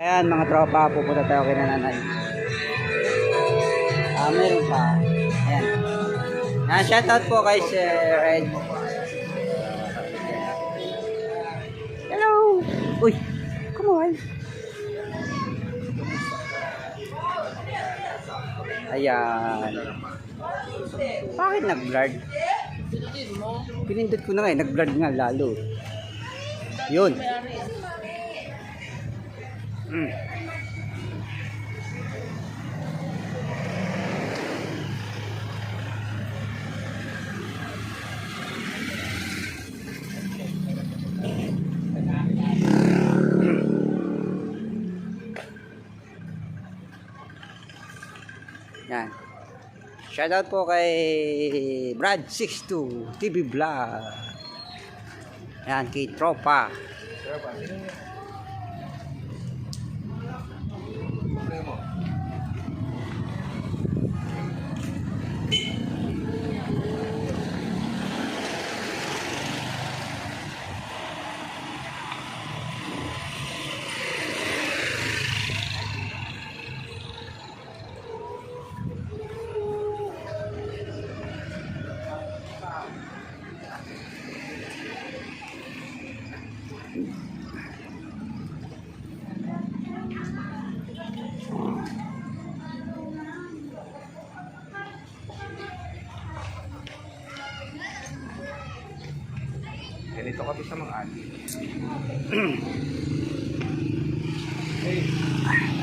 Ayan mga tropa, pupunta tayo kay nanay. Ah, meron pa. Ayan. Ah, shoutout po kay Sir Red. Hello! Uy! Come on! Ayan. Bakit nag-blurred? Pinindot ko na nga eh, nag-blurred nga lalo. Yun. Mm. Yan. Shoutout po kay Brad62 TV Vlog. Yan, kay Tropa. Ganito kami sa mga ati.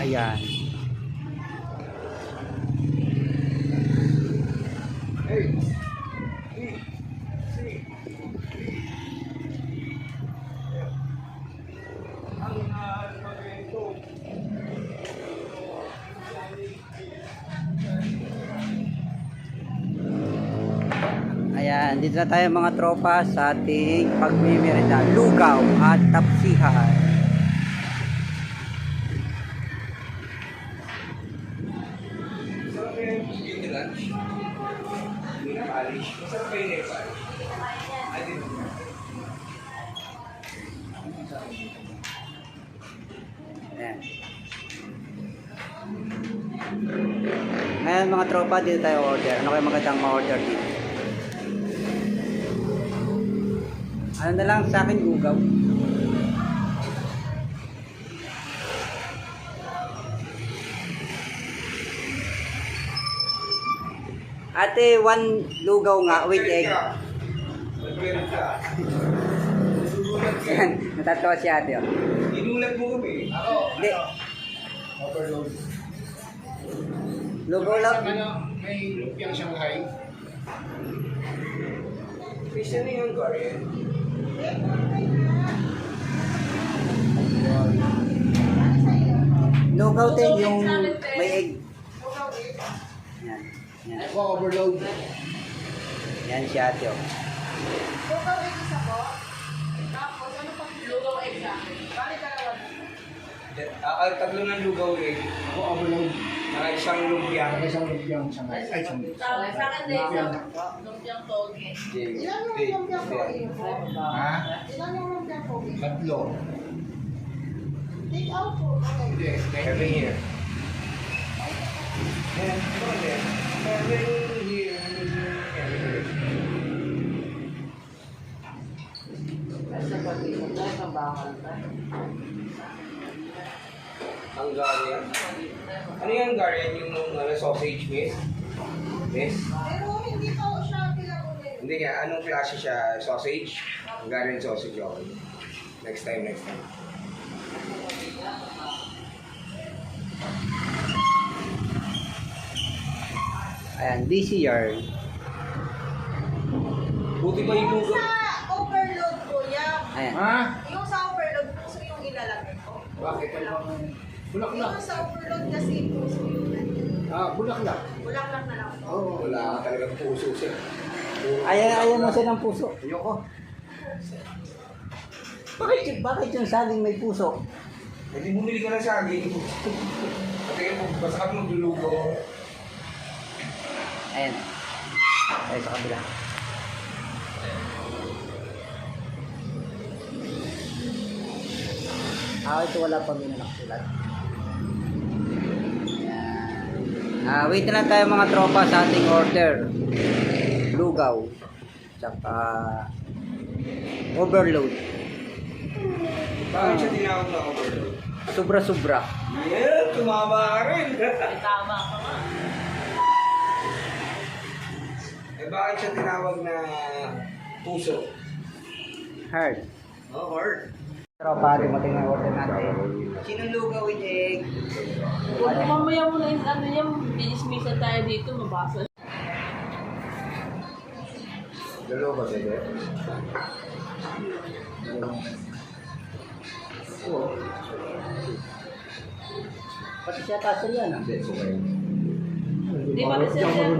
Ayan. Dito na tayo mga tropa sa ating pagmimirenda. Lugaw at tapsihan. Ayan. Ngayon mga tropa, dito tayo order. Ano kayo magandang ma-order dito? Ano na lang sa akin, lugaw. Ate, one lugaw nga with egg. Yan, natatawa si ate. Oh. Inulat mo kami. Ako. Hindi, Overload. lugaw lang. Ano, may lumpiang Shanghai. Christian na yung Korean. Lugaw din yung may egg. Yan. Yan. Ako, overload. Yan si ate. Oh. Lugaw egg isa po. Tapos ano pang lugaw egg sa akin? Bali dalawa. Ah, tatlo ng lugaw eh. Ako, overload. Saka isang lumpia. Saka isang lumpiang Shanghai. Ay, isang Sa sa akin din isang lumpiang toge. Ilan yung lumpia po? Ha? Ilan yung lumpia po? Tatlo. Take out po. Okay. Hindi, Kevin here. Kevin here. Kevin here. Kevin here. Hungarian. Ano yung Hungarian? Yung ano, sausage miss? Miss? Pero hindi pa siya pinakunin. Hindi nga, anong klase siya? Sausage? Hungarian sausage, okay. Next time, next time. Ayan, busy yard. Buti pa yung Yung sa overload yan. Ayan. Ha? Yung sa overload puso yung ilalagay ko. Bakit? Ano bang... Yung sa overload kasi puso yung Ah, bulaklak. Bulaklak na lang. Oo, wala ka talagang puso siya. Ayaw, ayaw mo siya ng puso. Ayoko. Bakit, yung- bakit yung saging may puso? Hindi bumili ka ng saging. Pati mo, basta ka maglulugaw. Ayan. Ayan sa kabila. Ah, ito wala pa may nakasulat. Ah, wait lang tayo mga tropa sa ating order. Lugaw. Tsaka overload. Bakit siya tinawag na overload? Sobra-sobra. Yeah, tumama ka rin. Tama ka nga. eh bakit siya tinawag na puso? Hard. Oh, hard. Tropa, dumating na order natin. Sinong lugaw with egg? Huwag mamaya mo na yung ano yan, binismisan tayo dito, mabasa. Dalawa ba sila? Oo. Pati siya kasal yan ah. Hindi, sumay. Di ba kasi sir,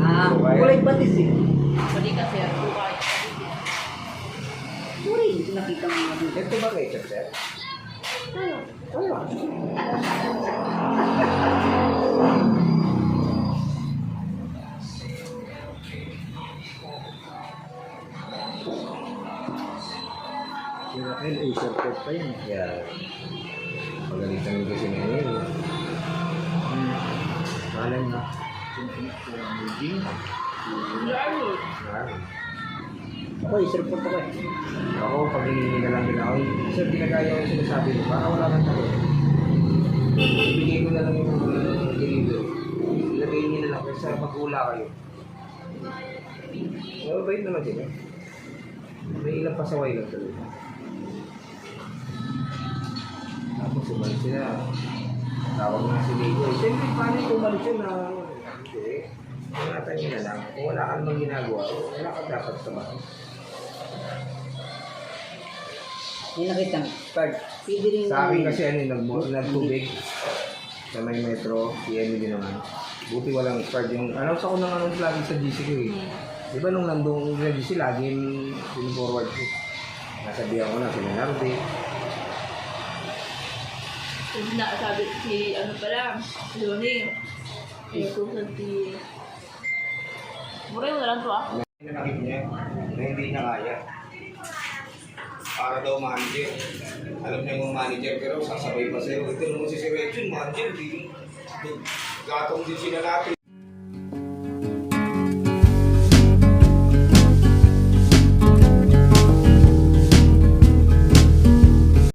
Ah, kulay patis eh. pwede ka sir, bukay. Sorry, hindi nakita mo dito. Ito ba ketchup, sir? Yung Raquel, Acer Port pa yan. Yeah. Pagalitan nito si Nenel. Hmm. Kalan na. Lalo. Ako, Acer Port ako eh. Ako, pag lang din ako, sir, ginagaya ko sinasabi ko, baka wala kang tayo. Ibigay ko na lang yung uh, delivery. Ilagay niyo na lang kasi mag-ula kayo. Oh, bait naman sila. May ilang pasaway lang talaga. Tapos umalis sila. Tawag na si Lego. Eh, siyempre, paano yung umalis yun na... Hindi. Ingatan niyo na lang. Kung wala kang mang ginagawa, wala ka dapat sa bahay. May nakita card. Pwede rin Sa akin kasi ano, nag nagtubig sa may metro, si Emily naman. Buti walang card yung, announce ako ng announce lagi sa GC ko eh. Di ba nung nandun sa GC, lagi yung forward ko. Nasabihan ko na si Leonardo. Kasi na, sabi si, ano pala, si Loni. Inutusan si... Mura mo na lang to ah. Nakit niya na hindi niya kaya. Para daw manager. Alam niya yung manager pero sasabay pa sa'yo. Ito naman si Sir Reggie, manager. Di, gatong din sila natin.